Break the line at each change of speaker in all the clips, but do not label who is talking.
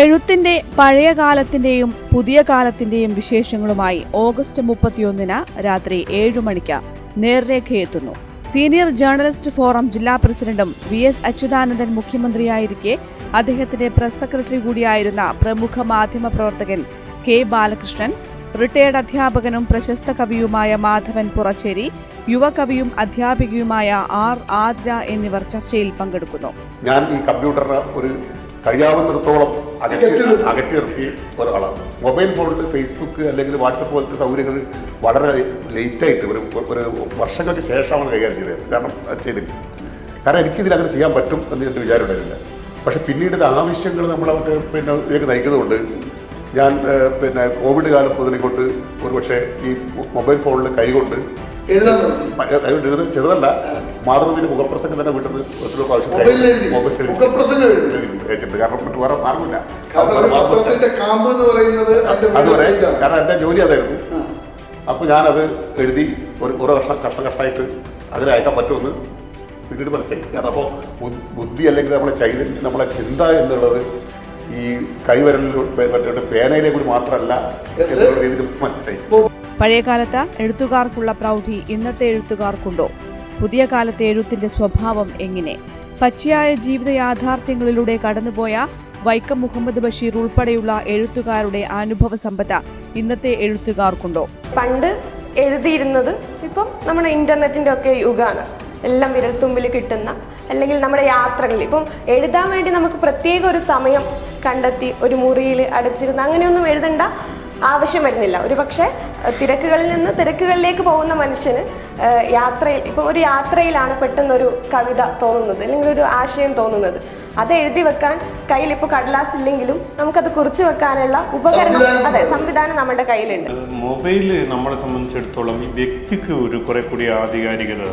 എഴുത്തിന്റെ പഴയ കാലത്തിന്റെയും പുതിയ കാലത്തിന്റെയും വിശേഷങ്ങളുമായി ഓഗസ്റ്റ് മുപ്പത്തിയൊന്നിന് രാത്രി ഏഴു മണിക്ക് നേർരേഖയെത്തുന്നു. സീനിയർ ജേർണലിസ്റ്റ് ഫോറം ജില്ലാ പ്രസിഡന്റും വി എസ് അച്യുതാനന്ദൻ മുഖ്യമന്ത്രിയായിരിക്കെ അദ്ദേഹത്തിന്റെ പ്രസ് സെക്രട്ടറി കൂടിയായിരുന്ന പ്രമുഖ മാധ്യമ പ്രവർത്തകൻ കെ ബാലകൃഷ്ണൻ റിട്ടയർഡ് അധ്യാപകനും പ്രശസ്ത കവിയുമായ മാധവൻ പുറച്ചേരി യുവകവിയും അധ്യാപികയുമായ ആർ ആദ്ര എന്നിവർ ചർച്ചയിൽ പങ്കെടുക്കുന്നു.
ഞാൻ ഈ കമ്പ്യൂട്ടറിന് ഒരു കഴിയാവുന്നിടത്തോളം അകറ്റി അകറ്റി നിർത്തിയ ഒരാളാണ്. മൊബൈൽ ഫോണിൽ ഫേസ്ബുക്ക് അല്ലെങ്കിൽ വാട്സപ്പ് പോലത്തെ സൗകര്യങ്ങൾ വളരെ ലേറ്റായിട്ട് ഒരു ഒരു വർഷങ്ങൾക്ക് ശേഷമാണ് കൈകാര്യം ചെയ്തത്. കാരണം അത് ചെയ്തില്ല. കാരണം എനിക്കിതിൽ അങ്ങനെ ചെയ്യാൻ പറ്റും എന്ന് എന്റെ വിചാരം ഉണ്ടായിരുന്നില്ല. പക്ഷെ പിന്നീട് ഇത് ആവശ്യങ്ങൾ നമ്മളവർക്ക് പിന്നെ ഇതിലേക്ക് നയിക്കുന്നതുകൊണ്ട് ഞാൻ പിന്നെ കോവിഡ് കാലം മുതലേക്കൊണ്ട് ഒരു പക്ഷേ ഈ മൊബൈൽ ഫോണിൽ കൈകൊണ്ട്
എഴുതാൻ
ചെറുതല്ല. മാതൃഭൂമിയുടെ മുഖപ്രസംഗം തന്നെ പ്രാവശ്യം
മൊബൈലിൽ
കാരണം മറ്റു വേറെ മാർഗമില്ല.
കാരണം
അതുവരെ എന്റെ ജോലി അതായിരുന്നു.
അപ്പൊ
അപ്പോൾ ഞാനത് എഴുതി ഒരു ഓരോ വർഷം കഷ്ണം കഷ്ടമായിട്ട് അതിൽ അയക്കാൻ പറ്റുമെന്ന് പിന്നീട് മനസ്സിലായി. അതപ്പോ ബുദ്ധി അല്ലെങ്കിൽ നമ്മളെ ചൈതന്യം നമ്മളെ ചിന്ത എന്നുള്ളത് ഈ കൈവരലിലൂടെ മറ്റേ പേനയിലെ കൂടി മാത്രമല്ല എന്നുള്ള രീതിയിൽ മനസ്സിലായി.
പഴയകാലത്ത് എഴുത്തുകാർക്കുള്ള പ്രൗഢി ഇന്നത്തെ എഴുത്തുകാർക്കുണ്ടോ? പുതിയ കാലത്തെ എഴുത്തിന്റെ സ്വഭാവം എങ്ങനെ? പച്ചയായ ജീവിത യാഥാർത്ഥ്യങ്ങളിലൂടെ കടന്നുപോയ വൈക്കം മുഹമ്മദ് ബഷീർ ഉൾപ്പെടെയുള്ള എഴുത്തുകാരുടെ അനുഭവ സമ്പത്ത് ഇന്നത്തെ എഴുത്തുകാർക്കുണ്ടോ?
പണ്ട് എഴുതിയിരുന്നത് ഇപ്പം നമ്മുടെ ഇന്റർനെറ്റിന്റെ ഒക്കെ യുഗമാണ് എല്ലാം വിരൽത്തുമ്പിൽ കിട്ടുന്ന അല്ലെങ്കിൽ നമ്മുടെ യാത്രകളിൽ. ഇപ്പം എഴുതാൻ വേണ്ടി നമുക്ക് പ്രത്യേക ഒരു സമയം കണ്ടെത്തി ഒരു മുറിയിൽ അടച്ചിരുന്ന് അങ്ങനെയൊന്നും എഴുതേണ്ട. ആവശ്യം വരുന്നില്ല. ഒരു പക്ഷേ തിരക്കുകളിൽ നിന്ന് തിരക്കുകളിലേക്ക് പോകുന്ന മനുഷ്യന് യാത്രയിൽ ഇപ്പോൾ ഒരു യാത്രയിലാണ് പെട്ടെന്നൊരു കവിത തോന്നുന്നത് അല്ലെങ്കിൽ ഒരു ആശയം തോന്നുന്നത്. അത് എഴുതി വെക്കാൻ കയ്യിൽ ഇപ്പോൾ കടലാസ് ഇല്ലെങ്കിലും നമുക്കത് കുറിച്ചു വെക്കാനുള്ള ഉപകരണം അതെ സംവിധാനം നമ്മുടെ കയ്യിലുണ്ട്.
മൊബൈൽ നമ്മളെ സംബന്ധിച്ചിടത്തോളം ഈ വ്യക്തിക്ക് ഒരു കുറെ കൂടി ആധികാരികത.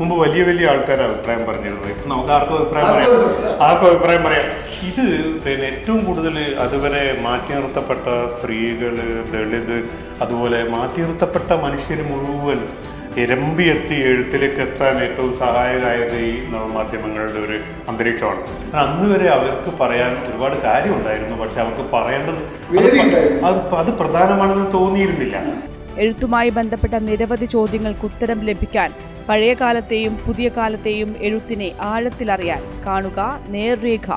മുമ്പ് വലിയ വലിയ ആൾക്കാർ അഭിപ്രായം പറഞ്ഞിരുന്നു. ഇപ്പൊ നമുക്ക് ആർക്കും അഭിപ്രായം പറയാം. ആർക്കും അഭിപ്രായം പറയാം. ഇത് പിന്നെ ഏറ്റവും കൂടുതൽ അതുവരെ മാറ്റി നിർത്തപ്പെട്ട സ്ത്രീകൾ ദളിത് അതുപോലെ മാറ്റി നിർത്തപ്പെട്ട മനുഷ്യർ മുഴുവൻ ഇരമ്പിയെത്തി എഴുത്തിലേക്ക് എത്താൻ ഏറ്റവും സഹായകമായത് ഈ നവമാധ്യമങ്ങളുടെ ഒരു അന്തരീക്ഷമാണ്. കാരണം അന്ന് വരെ അവർക്ക് പറയാൻ ഒരുപാട് കാര്യമുണ്ടായിരുന്നു. പക്ഷെ അവർക്ക് പറയേണ്ടത് അത് അത് അത് പ്രധാനമാണെന്ന് തോന്നിയിരുന്നില്ല.
എഴുത്തുമായി ബന്ധപ്പെട്ട നിരവധി ചോദ്യങ്ങൾക്ക് ഉത്തരം ലഭിക്കാൻ പഴയ കാലത്തെയും പുതിയ കാലത്തെയും എഴുത്തിനെ ആഴത്തിലറിയാൻ കാണുക നേർരേഖ.